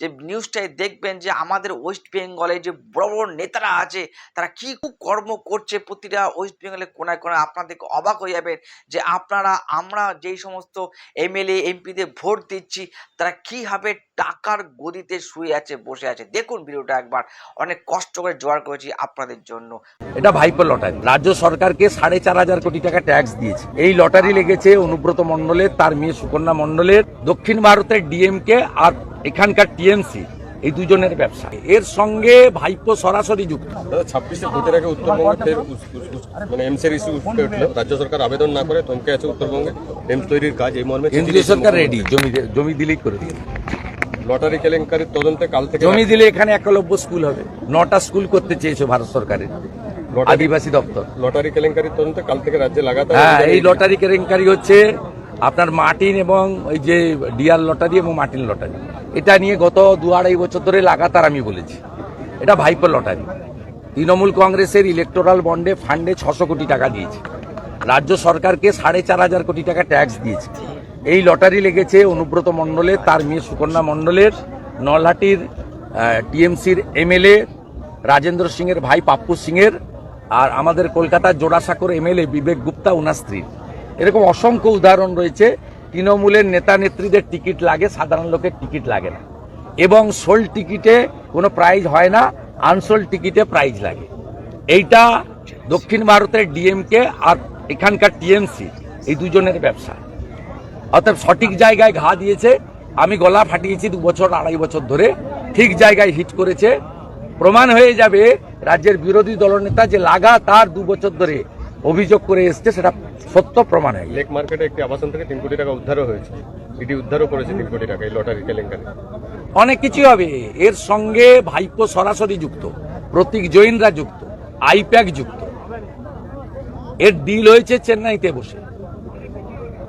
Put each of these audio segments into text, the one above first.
যে নিউজটাই দেখবেন যে আমাদের ওয়েস্ট বেঙ্গলে যে বড় বড় নেতারা আছে, তারা কি কর্ম করছে প্রতিটা ওয়েস্ট বেঙ্গলের কোনায় কোনায় আপনাদেরকে অবাক হয়ে যাবেন যে আপনারা, আমরা যেই সমস্ত এমএলএ এমপিদের ভোট দিচ্ছি, তারা কীভাবে টাকার গদিতে শুয়ে আছে বসে আছে। দেখুন ভিডিওটা একবার। অনেক কষ্ট করে জোগাড় করেছি আপনাদের জন্য। এটা ভাইপো লটারি। রাজ্য সরকারকে সাড়ে চার হাজার কোটি টাকা ট্যাক্স দিয়েছে। এই লটারি লেগেছে অনুব্রত মণ্ডলের তার মেয়ে সুকন্যা মণ্ডলের দক্ষিণ ভারতের ডিএমকে আর এখানকার টিএমসি এই দুজনের ব্যবসা। এর সঙ্গে ভাইপো সরাসরি যুক্ত। ছাব্বিশে ভোটের আগে উত্তরবঙ্গে ফের উস- উস- উস- মানে এমসের ইস্যু উঠে উঠল। রাজ্য সরকার আবেদন না করে থমকে আছে উত্তরবঙ্গে। এমস তৈরির কাজ এই মর্মে কেন্দ্রীয় সরকার রেডি জমি জমি দিলেই করে দিয়ে লটারি কেলেঙ্কারির তদন্তে কাল থেকে জমি দিলে এখানে একলব্য স্কুল হবে। নটা স্কুল করতে চেয়েছে ভারত সরকারের। আদিবাসী দপ্তর। লটারি কেলেঙ্কারির তদন্তে কাল থেকে রাজ্যে লাগাতার হ্যাঁ এই লটারি কেলেঙ্কারি হচ্ছে আপনার মার্টিন এবং ওই যে ডিয়ার লটারি এবং মার্টিন লটারি। এটা নিয়ে গত দু আড়াই বছর ধরে লাগাতার আমি বলেছি। এটা ভাইপো লটারি। তৃণমূল কংগ্রেসের ইলেকটোরাল বন্ডে ফান্ডে ছশো কোটি টাকা দিয়েছে। রাজ্য সরকারকে সাড়ে চার হাজার কোটি টাকা ট্যাক্স দিয়েছে। এই লটারি লেগেছে অনুব্রত মণ্ডলের তার মেয়ে সুকন্যা মণ্ডলের, নলহাটির টিএমসির এমএলএ, রাজেন্দ্র সিংয়ের ভাই পাপ্পু সিংয়ের, আর আমাদের কলকাতার জোড়াসাঁকোর এমএলএ বিবেক গুপ্তা, উনার স্ত্রীর এরকম অসংখ্য উদাহরণ রয়েছে। তৃণমূলের নেতা নেত্রীদের টিকিট লাগে, সাধারণ লোকের টিকিট লাগে না। এবং সোল টিকিটে কোনো প্রাইজ হয় না, আনসোল টিকিটে প্রাইজ লাগে। এইটা দক্ষিণ ভারতের ডিএমকে আর এখানকার টিএমসি, এই দুজনের ব্যবসা। অর্থাৎ সঠিক জায়গায় ঘা দিয়েছে আমি গলা ফাটিয়েছি দু বছর আড়াই বছর ধরে ঠিক জায়গায় হিট করেছে। প্রমাণ হয়ে যাবে রাজ্যের বিরোধী দলনেতা যে লাগাতার দু বছর ধরে অভিযোগ করে এসছে সেটা সত্য প্রমাণ হয়ে। লেক মার্কেটে একটি আবাসন থেকে তিন কোটি টাকা উদ্ধারও হয়েছে। এটি উদ্ধারও করেছে তিন কোটি টাকা এই লটারি কেলেঙ্কারি। অনেক কিছু হবে। এর সঙ্গে ভাইপো সরাসরি যুক্ত প্রতীক জৈনরা যুক্ত আইপ্যাক যুক্ত। এর ডিল হয়েছে চেন্নাইতে বসে।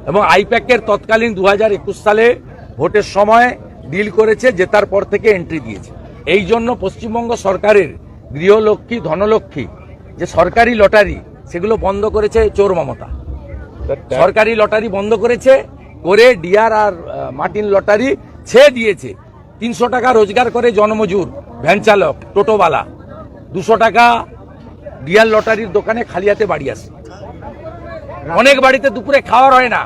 এবং আইপ্যাকের তৎকালীন দু হাজার একুশ সালে ভোটের সময় ডিল করেছে, জেতার পর থেকে এন্ট্রি দিয়েছে। এই জন্য পশ্চিমবঙ্গ সরকারের গৃহলক্ষ্মী, ধনলক্ষ্মী, যে সরকারি লটারি, সেগুলো বন্ধ করেছে চোর মমতা। সরকারি লটারি বন্ধ করেছে, করে ডিআর আর মার্টিন লটারি ছেড়ে দিয়েছে। তিনশো টাকা রোজগার করে জনমজুর, ভ্যান চালক, টোটোওয়ালা। দুশো টাকা ডিআর লটারির দোকানে খালি হাতে বাড়ি আসে। অনেক বাড়িতে দুপুরে খাওয়ার হয় না।